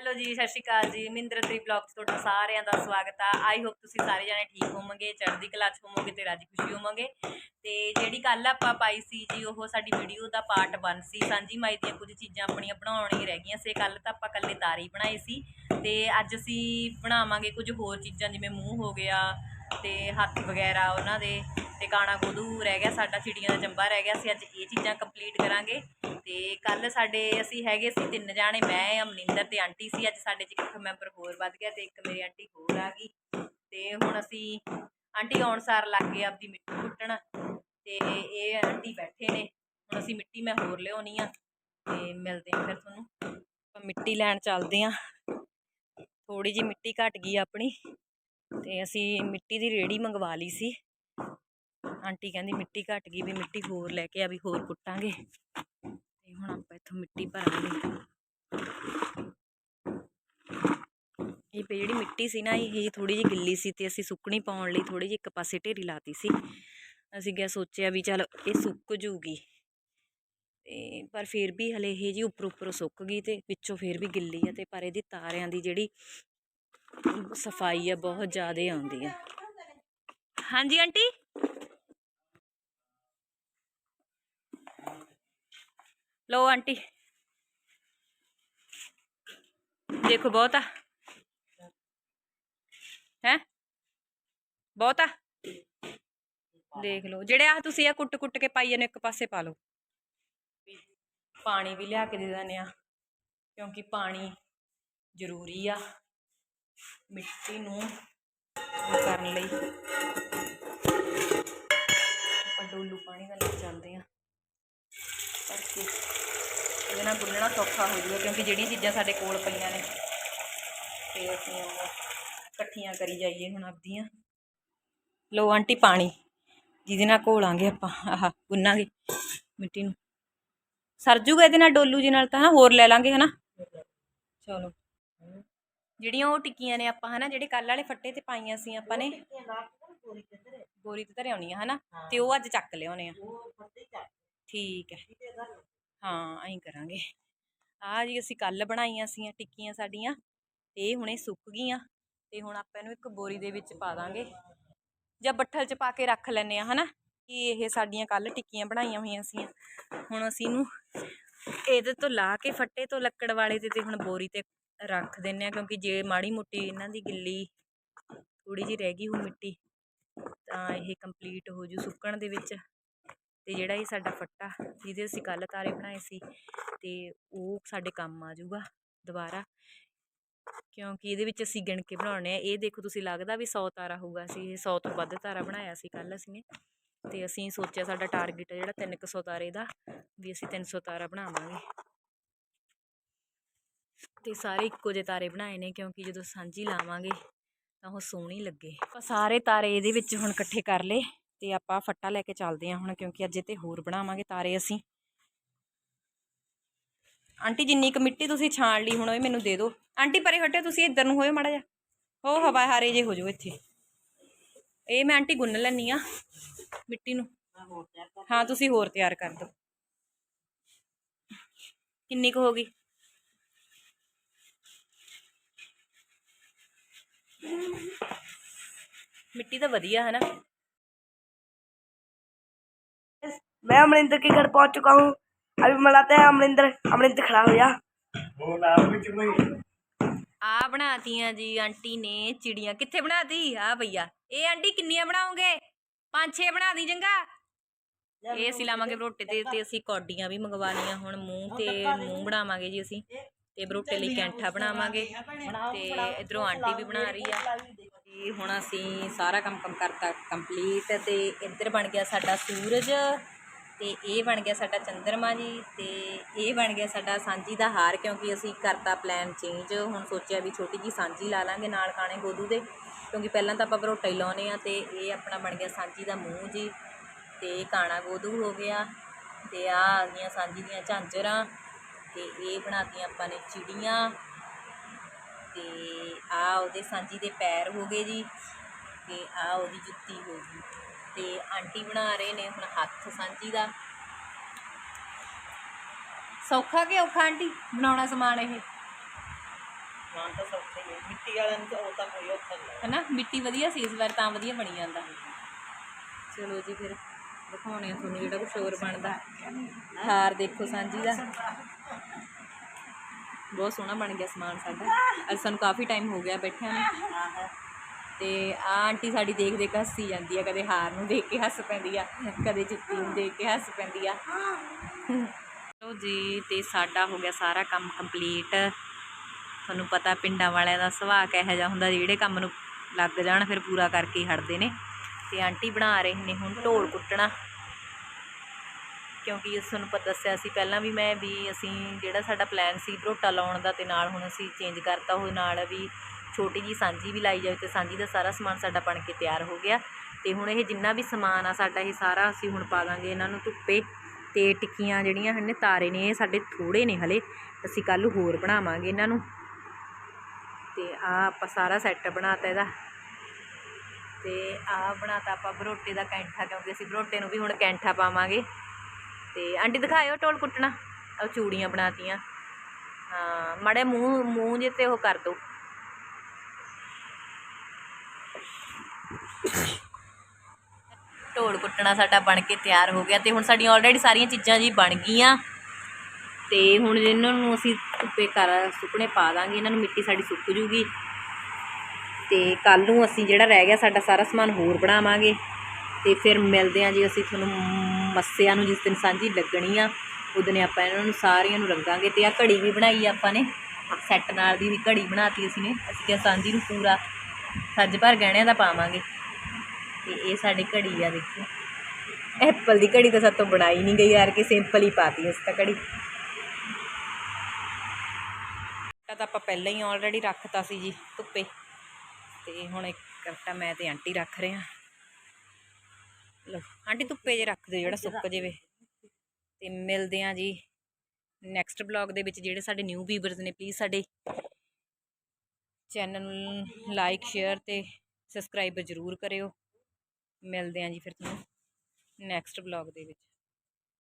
Hello ਜੀ, ਸਤਿ ਸ਼੍ਰੀ ਅਕਾਲ ਜੀ। ਮਹਿੰਦਰ ਤਰੀ ਬਲੌਗ 'ਚ ਤੁਹਾਡਾ ਸਾਰਿਆਂ ਦਾ ਸਵਾਗਤ ਆ। ਆਈ ਹੋਪ ਤੁਸੀਂ ਸਾਰੇ ਜਣੇ ਠੀਕ ਹੋਵੋਗੇ, ਚੜ੍ਹਦੀ ਕਲਾ 'ਚ ਹੋਵੋਗੇ ਤੇ ਰਾਜੀ ਖੁਸ਼ੀ ਹੋਵੋਗੇ। ਤੇ ਜਿਹੜੀ ਕੱਲ ਆਪਾਂ ਪਾਈ ਸੀ ਜੀ, ਉਹ ਸਾਡੀ ਵੀਡੀਓ ਦਾ ਪਾਰਟ 1 ਸੀ। ਸਾਂਝੀ ਮਾਈ ਦੀਆਂ ਕੁਝ ਚੀਜ਼ਾਂ ਆਪਣੀਆਂ ਬਣਾਉਣੀਆਂ ਰਹਿ ਗਈਆਂ ਸੀ। ਕੱਲ ਤਾਂ ਆਪਾਂ ਕੱਲੇ ਤਾਰੀ ਬਣਾਏ ਸੀ। ਤੇ ਅੱਜ ਅਸੀਂ ਬਣਾਵਾਂਗੇ ਕੁਝ ਹੋਰ ਚੀਜ਼ਾਂ, ਜਿਵੇਂ ਮੂੰਹ ਹੋ ਗਿਆ ਤੇ ਹੱਥ ਵਗੈਰਾ ਉਹਨਾਂ ਦੇ ਤੇ ਕਾਣਾ ਗੋਦੂ ਰਹਿ ਗਿਆ, ਸਾਡਾ ਚਿੜੀਆਂ ਦਾ ਚੰਬਾ ਰਹਿ ਗਿਆ ਸੀ ਅੱਜ ਇਹ ਚੀਜ਼ਾਂ ਕੰਪਲੀਟ ਕਰਾਂਗੇ। ਤੇ ਕੱਲ ਸਾਡੇ ਅਸੀਂ ਹੈਗੇ ਸੀ ਤਿੰਨ ਜਾਣੇ, ਮੈਂ, ਅਮਨਿੰਦਰ ਤੇ ਆਂਟੀ ਸੀ, ਅੱਜ ਸਾਡੇ ਚ ਇੱਕ ਮੈਂਬਰ ਹੋਰ ਵੱਧ ਗਿਆ ਤੇ ਇੱਕ ਮੇਰੀ ਆਂਟੀ ਹੋਰ ਆ ਗਈ। ਤੇ ਹੁਣ ਅਸੀਂ ਆਂਟੀ ਆਉਣ ਸਾਰ ਲੱਗ ਗਏ ਆਪਦੀ ਮਿੱਟੀ ਕੁੱਟਣ, ਤੇ ਇਹ ਆਂਟੀ ਬੈਠੇ ਨੇ, ਹੁਣ ਅਸੀਂ ਮਿੱਟੀ ਮੈਂ ਹੋਰ ਲਿਆਉਣੀ ਆ, ਤੇ ਮਿਲਦੇ ਆ ਫਿਰ ਤੁਹਾਨੂੰ। ਆਪਾਂ ਮਿੱਟੀ ਲੈਣ ਚੱਲਦੇ ਆ ਥੋੜੀ ਜੀ ਮਿੱਟੀ ਘਟ ਗਈ ਆਪਣੀ। ਤੇ ਅਸੀਂ ਮਿੱਟੀ ਦੀ ਰੇੜੀ ਮੰਗਵਾ ਲਈ ਸੀ। ਆਂਟੀ ਕਹਿੰਦੀ ਮਿੱਟੀ ਘਟ ਗਈ ਵੀ ਮਿੱਟੀ ਹੋਰ ਲੈ ਕੇ ਆ ਵੀ ਹੋਰ ਕੁੱਟਾਂਗੇ। ਤੇ ਹੁਣ ਆਪਾਂ ਇੱਥੋਂ ਮਿੱਟੀ ਭਰਾਂਗੇ। ਇਹ ਪਈ ਜਿਹੜੀ ਮਿੱਟੀ ਸੀ ਨਾ, ਇਹ ਥੋੜੀ ਜਿਹੀ ਗਿੱਲੀ ਸੀ ਤੇ ਅਸੀਂ ਸੁੱਕਣੀ ਪਾਉਣ ਲਈ ਥੋੜੀ ਜਿਹੀ ਇੱਕ ਪਾਸੇ ਢੇਰੀ ਲਾਤੀ ਸੀ। ਅਸੀਂ ਕਿਹਾ ਸੋਚਿਆ ਵੀ ਚਲ ਇਹ ਸੁੱਕ ਜੂਗੀ। ਤੇ ਪਰ ਫਿਰ ਵੀ ਹਲੇ ਇਹ ਜੀ ਉੱਪਰ ਉੱਪਰ ਸੁੱਕ ਗਈ ਤੇ ਵਿੱਚੋਂ ਫਿਰ ਵੀ ਗਿੱਲੀ ਆ ਤੇ ਪਰ ਇਹਦੀ ਤਾਰਿਆਂ ਦੀ ਜਿਹੜੀ ਸਫ਼ਾਈ ਆ ਬਹੁਤ ਜ਼ਿਆਦਾ ਆਉਂਦੀ ਆ ਹਾਂਜੀ ਆਂਟੀ ਲੋ ਆਂਟੀ ਦੇਖੋ ਬਹੁਤ ਆ ਹੈ ਬਹੁਤ ਆ ਦੇਖ ਲਓ ਜਿਹੜੇ ਆ ਤੁਸੀਂ ਆ ਕੁੱਟ ਕੁੱਟ ਕੇ ਪਾਈ ਨੇ ਇੱਕ ਪਾਸੇ ਪਾ ਲਓ ਪਾਣੀ ਵੀ ਲਿਆ ਕੇ ਦੇ ਦਿੰਦੇ ਆ ਕਿਉਂਕਿ ਪਾਣੀ ਜ਼ਰੂਰੀ ਆ ਮਿੱਟੀ ਨੂੰ ਕਰਨ ਲਈ। ਆਪਾਂ ਡੋਲੂ ਪਾਣੀ ਦਾ ਲੈ ਚੱਲਦੇ ਆ ਕਰਕੇ ਇਹਦੇ ਨਾਲ ਗੁੰਨਣਾ ਸੌਖਾ ਹੋ ਜੂਗਾ ਕਿਉਂਕਿ ਜਿਹੜੀਆਂ ਚੀਜ਼ਾਂ ਸਾਡੇ ਕੋਲ ਪਈਆਂ ਨੇ, ਤੇ ਅਸੀਂ ਉਹ ਇਕੱਠੀਆਂ ਕਰੀ ਜਾਈਏ ਹੁਣ ਆਪਦੀਆਂ। ਲੋ ਆਂਟੀ ਪਾਣੀ, ਜਿਹਦੇ ਨਾਲ ਘੋਲਾਂਗੇ ਆਪਾਂ, ਆਹ ਗੁੰਨਾਂਗੇ ਮਿੱਟੀ ਨੂੰ। ਸਰ ਜੂਗਾ ਇਹਦੇ ਨਾਲ ਡੋਲੂ ਜੀ ਨਾਲ ਤਾਂ ਹੋਰ ਲੈ ਲਾਂਗੇ ਹਨਾ। ਚਲੋ। ਜਿਹੜੀਆਂ ਉਹ ਟਿੱਕੀਆਂ ਨੇ ਆਪਾਂ ਹਨਾ, ਜਿਹੜੇ ਕੱਲ ਵਾਲੇ ਫੱਟੇ ਤੇ ਪਾਈਆਂ ਸੀ ਆਪਾਂ ਨੇ ਗੋਰੀ ਤੇ ਧਰੇ ਆਉਣੀਆਂ ਹਨਾ, ਤੇ ਉਹ ਅੱਜ ਚੱਕ ਲਿਆਉਣੇ ਆ। ਠੀਕ ਹੈ। ਹਾਂ, ਐਂ ਕਰਾਂਗੇ। ਆ ਜੀ ਅਸੀਂ ਕੱਲ ਬਣਾਈਆਂ ਸੀ ਟਿੱਕੀਆਂ ਸਾਡੀਆਂ ਇਹ ਹੁਣੇ ਸੁੱਕ ਗਈਆਂ, ਤੇ ਹੁਣ ਆਪਾਂ ਇਹਨੂੰ ਇੱਕ ਬੋਰੀ ਦੇ ਵਿੱਚ ਪਾ ਦਾਂਗੇ। ਜਾਂ ਬੱਠਲ 'ਚ ਪਾ ਕੇ ਰੱਖ ਲੈਨੇ ਆ ਹਨਾ, ਕਿ ਇਹ ਸਾਡੀਆਂ ਕੱਲ ਟਿੱਕੀਆਂ ਬਣਾਈਆਂ ਹੋਈਆਂ ਸੀ ਹੁਣ ਅਸੀਂ ਇਹਨੂੰ ਇਹਦੇ ਤੋਂ ਲਾ ਕੇ ਫੱਟੇ ਤੋਂ ਲੱਕੜ ਵਾਲੇ ਤੇ ਤੇ ਹੁਣ ਬੋਰੀ ਤੇ ਰੱਖ ਦਿੰਨੇ ਆ ਕਿਉਂਕਿ ਜੇ ਮਾੜੀ ਮੋਟੀ ਇਹਨਾਂ ਦੀ ਗਿੱਲੀ ਥੋੜੀ ਜਿਹੀ ਰਹਿ ਗਈ ਹੋ ਮਿੱਟੀ, ਤਾਂ ਇਹ ਕੰਪਲੀਟ ਹੋ ਜੂ ਸੁੱਕਣ ਦੇ ਵਿੱਚ। ਤੇ ਜਿਹੜਾ ਇਹ ਸਾਡਾ ਫੱਟਾ, ਜਿਹਦੇ ਅਸੀਂ ਕੱਲ ਤਾਰੇ ਬਣਾਏ ਸੀ, ਤੇ ਉਹ ਸਾਡੇ ਕੰਮ ਆ ਜਾਊਗਾ ਦੁਬਾਰਾ। ਕਿਉਂਕਿ ਇਹਦੇ ਵਿੱਚ ਅਸੀਂ ਗਿਣ ਕੇ ਬਣਾਉਣੇ ਆ। ਇਹ ਦੇਖੋ ਤੁਸੀਂ ਲੱਗਦਾ ਵੀ 100 ਤਾਰਾ ਹੋਊਗਾ, ਅਸੀਂ ਇਹ 100 ਤੋਂ ਵੱਧ ਤਾਰਾ ਬਣਾਇਆ ਸੀ ਕੱਲ ਅਸੀਂ ਨੇ ਤੇ ਅਸੀਂ ਸੋਚਿਆ ਸਾਡਾ ਟਾਰਗੇਟ ਹੈ ਜਿਹੜਾ 300 ਤਾਰੇ ਦਾ, ਵੀ ਅਸੀਂ 300 ਤਾਰਾ ਬਣਾਵਾਂਗੇ। ਤੇ ਸਾਰੇ ਇੱਕੋ ਜਿਹੇ ਤਾਰੇ ਬਣਾਏ ਨੇ ਕਿਉਂਕਿ ਜਦੋਂ ਸਾਂਝੀ ਲਾਵਾਂਗੇ ਤਾਂ ਉਹ ਸੋਹਣੀ ਲੱਗੇ। ਆਪਾਂ ਸਾਰੇ ਤਾਰੇ ਇਹਦੇ ਵਿੱਚ ਹੁਣ ਇਕੱਠੇ ਕਰ ਲਏ ਤੇ ਆਪਾਂ ਫੱਟਾ ਲੈ ਕੇ ਚੱਲਦੇ ਹਾਂ ਹੁਣ ਕਿਉਂਕਿ ਅੱਜ ਤੇ ਹੋਰ ਬਣਾਵਾਂਗੇ ਤਾਰੇ ਅਸੀਂ। ਆਂਟੀ, ਜਿੰਨੀ ਕੁ ਮਿੱਟੀ ਤੁਸੀਂ ਛਾਣ ਲਈ ਹੁਣ ਉਹ ਮੈਨੂੰ ਦੇ ਦਿਓ। ਆਂਟੀ, ਪਰੇ ਹਟਿਓ, ਤੁਸੀਂ ਇੱਧਰ ਨੂੰ ਹੋਇਓ ਮਾੜਾ ਜਿਹਾ। ਹੋ, ਹਵਾ ਹਾਰੇ ਜੇ ਹੋ ਜਾਓ ਇੱਥੇ। ਇਹ ਮੈਂ ਆਂਟੀ ਗੁੰਨ ਲੈਣੀ ਆ ਮਿੱਟੀ ਨੂੰ। ਹਾਂ, ਤੁਸੀਂ ਹੋਰ ਤਿਆਰ ਕਰ ਦਿਓ। ਕਿੰਨੀ ਕੁ ਹੋ ਗਈ? ਮਿੱਟੀ ਤਾਂ ਵਧੀਆ ਹੈ ਨਾ मैं अमरिंदर के घर पहुंच चुका हूँ अभी मिलाते हैं अमरिंदर अमरिंदर खड़ा हो जा ਆ ਬਣਾਤੀਆਂ ਜੀ ਆਂਟੀ ਨੇ ਚਿੜੀਆਂ ਕਿੱਥੇ ਬਣਾਤੀ ਆ ਭਈਆ ਇਹ ਆਂਟੀ ਕਿੰਨੀਆਂ ਬਣਾਓਗੇ ਪੰਜ ਛੇ ਬਣਾ ਦੀ ਚੰਗਾ ਇਹ ਅਸੀਂ ਲਾਵਾਂਗੇ ਬਰੋਟੇ ਤੇ ਤੇ ਅਸੀਂ ਕੌਡੀਆਂ ਵੀ ਮੰਗਵਾ ਲਈਆਂ ਹੁਣ ਮੂੰਹ ਤੇ ਮੂੰਹ ਬਣਾਵਾਂਗੇ ਜੀ ਅਸੀਂ ਤੇ ਬਰੋਟੇ ਲਈ ਕੈਂਠਾ ਬਣਾਵਾਂਗੇ ਤੇ ਇਧਰੋਂ ਆਂਟੀ ਵੀ ਬਣਾ ਰਹੀ ਆ। ਤੇ ਹੁਣ ਅਸੀਂ ਸਾਰਾ ਕੰਮ ਕੰਮ ਕਰਤਾ ਕੰਪਲੀਟ ਤੇ ਇੱਧਰ ਬਣ ਗਿਆ ਸਾਡਾ ਸੂਰਜ ਤੇ ਇਹ ਬਣ ਗਿਆ ਸਾਡਾ ਚੰਦਰਮਾ ਜੀ ਤੇ ਇਹ ਬਣ ਗਿਆ ਸਾਡਾ ਸਾਂਝੀ ਦਾ ਹਾਰ ਕਿਉਂਕਿ ਅਸੀਂ ਕਰਤਾ ਪਲਾਨ ਚੇਂਜ ਹੁਣ ਸੋਚਿਆ ਵੀ ਛੋਟੀ ਜੀ ਸਾਂਝੀ ਲਾ ਲਾਂਗੇ ਨਾਲ ਕਾਣੇ ਗੋਦੂ ਦੇ ਕਿਉਂਕਿ ਪਹਿਲਾਂ ਤਾਂ ਆਪਾਂ ਬਰੋਟਾ ਹੀ ਲਾਉਨੇ ਆ ਤੇ ਇਹ ਆਪਣਾ ਬਣ ਗਿਆ ਸਾਂਝੀ ਦਾ ਮੂੰਹ ਜੀ ਤੇ ਇਹ ਕਾਣਾ ਗੋਦੂ ਹੋ ਗਿਆ ਤੇ ਆ ਆ ਗਈਆਂ ਸਾਂਝੀ ਦੀਆਂ ਝਾਂਜਰਾਂ ਤੇ ਇਹ ਬਣਾਤੀਆਂ ਆਪਾਂ ਨੇ ਚਿੜੀਆਂ। ਤੇ ਆ ਉਹਦੇ ਸਾਂਝੀ ਦੇ ਪੈਰ ਹੋ ਗਏ ਜੀ ਤੇ ਆ ਉਹਦੀ ਜੁੱਤੀ ਹੋ ਗਈ। ਤੇ ਆਂਟੀ ਬਣਾ ਰਹੇ ਨੇ ਹੁਣ ਹੱਥ ਸਾਂਝੀ ਦਾ। ਸੌਖਾ ਕਿ ਔਖਾ ਆਂਟੀ ਬਣਾਉਣਾ ਸਮਾਨ ਇਹ? ਸਮਾਨ ਤਾਂ ਸੌਖਾ ਹੀ ਹੈ ਮਿੱਟੀ ਵਾਲਿਆਂ ਨੂੰ ਤਾਂ ਉਹ ਤਾਂ ਕੋਈ ਔਖਾ ਨਹੀਂ ਲੱਗਦਾ। ਹਨਾ ਮਿੱਟੀ ਵਧੀਆ ਸੀ ਇਸ ਵਾਰ ਤਾਂ ਵਧੀਆ ਬਣੀ ਜਾਂਦਾ। ਚਲੋ ਜੀ ਫਿਰ। ਦਿਖਾਉਣੇ ਆ ਤੁਹਾਨੂੰ ਜਿਹੜਾ ਕੁਛ ਹੋਰ ਬਣਦਾ। ਹਾਰ ਦੇਖੋ ਸਾਂਝੀ ਦਾ। ਬਹੁਤ ਸੋਹਣਾ ਬਣ ਗਿਆ ਸਮਾਨ ਸਾਡਾ। ਅੱਜ ਸਾਨੂੰ ਕਾਫੀ ਟਾਈਮ ਹੋ ਗਿਆ ਬੈਠਿਆਂ ਨੂੰ। ਤੇ ਆ ਆਂਟੀ ਸਾਡੀ ਦੇਖ ਦੇਖ ਹੱਸੀ ਜਾਂਦੀ ਆ, ਕਦੇ ਹਾਰ ਨੂੰ ਦੇਖ ਕੇ ਹੱਸ ਪੈਂਦੀ ਆ, ਕਦੇ ਜੁੱਤੀ ਨੂੰ ਦੇਖ ਕੇ ਹੱਸ ਪੈਂਦੀ ਆ। ਚਲੋ ਜੀ, ਤੇ ਸਾਡਾ ਹੋ ਗਿਆ ਸਾਰਾ ਕੰਮ ਕੰਪਲੀਟ ਤੁਹਾਨੂੰ ਪਤਾ ਪਿੰਡਾਂ ਵਾਲਿਆਂ ਦਾ ਸੁਭਾਅ ਕਿਹੋ ਜਿਹਾ ਹੁੰਦਾ, ਜਿਹੜੇ ਕੰਮ ਨੂੰ ਲੱਗ ਜਾਣ, ਫਿਰ ਪੂਰਾ ਕਰਕੇ ਹਟਦੇ ਨੇ। ਤੇ ਆਂਟੀ ਬਣਾ ਰਹੇ ਨੇ ਹੁਣ ਢੋਲ ਕੁੱਟਣਾ। ਕਿਉਂਕਿ ਇਸ ਤੁਹਾਨੂੰ ਪਤਾ ਦੱਸਿਆ ਸੀ ਪਹਿਲਾਂ ਵੀ ਮੈਂ ਵੀ ਅਸੀਂ ਜਿਹੜਾ ਸਾਡਾ ਪਲਾਨ ਸੀ ਭਰੋਟਾ ਲਾਉਣ ਦਾ ਤੇ ਨਾਲ ਹੁਣ ਅਸੀਂ ਚੇਂਜ ਕਰਤਾ ਉਹ ਨਾਲ ਵੀ ਛੋਟੀ ਜੀ ਸਾਂਝੀ ਵੀ ਲਾਈ ਜਾਵੇ ਤੇ ਸਾਂਝੀ ਦਾ ਸਾਰਾ ਸਮਾਨ ਸਾਡਾ ਬਣ ਕੇ ਤਿਆਰ ਹੋ ਗਿਆ। ਤੇ ਹੁਣ ਇਹ ਜਿੰਨਾ ਵੀ ਸਮਾਨ ਆ ਸਾਡਾ ਇਹ ਸਾਰਾ ਅਸੀਂ ਹੁਣ ਪਾ ਦਾਂਗੇ ਇਹਨਾਂ ਨੂੰ ਧੁੱਪੇ ਤੇ ਟਿੱਕੀਆਂ ਜਿਹੜੀਆਂ ਹਨ, ਤਾਰੇ ਨੇ ਇਹ ਸਾਡੇ ਥੋੜੇ ਨੇ ਹਲੇ। ਅਸੀਂ ਕੱਲ ਹੋਰ ਬਣਾਵਾਂਗੇ ਇਹਨਾਂ ਨੂੰ। ਤੇ ਆ ਆਪਾਂ ਸਾਰਾ ਸੈੱਟ ਬਣਾਤਾ ਇਹਦਾ। ਤੇ ਆ ਬਣਾਤਾ ਆਪਾਂ ਬਰੋਟੇ ਦਾ ਕੈਂਠਾ, ਕਿਉਂਕਿ ਅਸੀਂ ਬਰੋਟੇ ਨੂੰ ਵੀ ਹੁਣ ਕੈਂਠਾ ਪਾਵਾਂਗੇ। ਤੇ ਆਂਟੀ ਦਿਖਾਇਓ ਟੋਲ ਕੁੱਟਣਾ ਉਹ ਚੂੜੀਆਂ ਬਣਾਤੀਆਂ। ਹਾਂ, ਮੜੇ ਮੂੰਹ ਮੂੰਹ ਜੇ ਤੇ ਉਹ ਕਰ ਦੋ। ਢੋਲ ਕੁੱਟਣਾ ਸਾਡਾ ਬਣ ਕੇ ਤਿਆਰ ਹੋ ਗਿਆ, ਤੇ ਹੁਣ ਸਾਡੀਆਂ ਆਲਰੇਡੀ ਸਾਰੀਆਂ ਚੀਜ਼ਾਂ ਜੀ ਬਣ ਗਈਆਂ। ਤੇ ਹੁਣ ਇਹਨਾਂ ਨੂੰ ਅਸੀਂ ਧੁੱਪੇ ਕਰ ਸੁੱਕਣੇ ਪਾ ਦਾਂਗੇ, ਇਹਨਾਂ ਨੂੰ ਮਿੱਟੀ ਸਾਡੀ ਸੁੱਕ ਜੂਗੀ। ਤੇ ਕੱਲ ਨੂੰ ਅਸੀਂ ਜਿਹੜਾ ਰਹਿ ਗਿਆ ਸਾਡਾ ਸਾਰਾ ਸਮਾਨ ਹੋਰ ਬਣਾਵਾਂਗੇ। ਤੇ ਫਿਰ ਮਿਲਦੇ ਆਂ ਜੀ ਅਸੀਂ ਤੁਹਾਨੂੰ ਮੱਸਿਆਂ ਨੂੰ ਜਿਸ ਦਿਨ ਸਾਂਝੀ ਲੱਗਣੀ ਆ ਉਦਨੇ ਆਪਾਂ ਇਹਨਾਂ ਨੂੰ ਸਾਰਿਆਂ ਨੂੰ ਰੰਗਾਂਗੇ ਤੇ ਆ ਘੜੀ ਵੀ ਬਣਾਈ ਆ ਆਪਾਂ ਨੇ। ਸੈੱਟ ਨਾਲ ਦੀ ਵੀ ਘੜੀ ਬਣਾਤੀ ਅਸੀਂ ਨੇ। ਅਸੀਂ ਕਿਹਾ ਸਾਂਝੀ ਨੂੰ ਪੂਰਾ ਸੱਜ ਭਰ ਗਹਿਣਿਆਂ ਦਾ ਪਾਵਾਂਗੇ। ਤੇ ਇਹ ਸਾਡੀ ਘੜੀ ਆ ਦੇਖੋ। ਐਪਲ ਦੀ ਘੜੀ ਤਾਂ ਸਾਤੋਂ ਬਣਾਈ ਨਹੀਂ ਗਈ ਯਾਰ, ਕਿ ਸਿੰਪਲ ਹੀ ਪਾਤੀ ਇਸ ਤਾਂ ਘੜੀ। ਤਾਂ ਆਪਾਂ ਪਹਿਲਾਂ ਹੀ ਆਲਰੇਡੀ ਰੱਖਤਾ ਸੀ ਜੀ ਧੁੱਪੇ। ਤੇ ਹੁਣ ਇੱਕ ਕਰਤਾ ਮੈਂ ਤੇ ਆਂਟੀ ਰੱਖ ਰਹੇ ਲੋ ਆਂਟੀ ਧੁੱਪੇ ਜੇ ਰੱਖ ਦਿਓ ਜਿਹੜਾ ਸੁੱਕ ਜਾਵੇ। ਤੇ ਮਿਲਦੇ ਹਾਂ ਜੀ ਨੈਕਸਟ ਬਲੌਗ ਦੇ ਵਿੱਚ ਜਿਹੜੇ ਸਾਡੇ ਨਿਊ ਵੀਵਰਸ ਨੇ ਪਲੀਜ਼ ਸਾਡੇ ਚੈਨਲ ਨੂੰ ਲਾਈਕ ਸ਼ੇਅਰ ਤੇ ਸਬਸਕ੍ਰਾਈਬ ਜ਼ਰੂਰ ਕਰਿਓ। ਮਿਲਦੇ ਹਾਂ ਜੀ ਫਿਰ ਤੁਹਾਨੂੰ ਨੈਕਸਟ ਬਲੌਗ ਦੇ ਵਿੱਚ।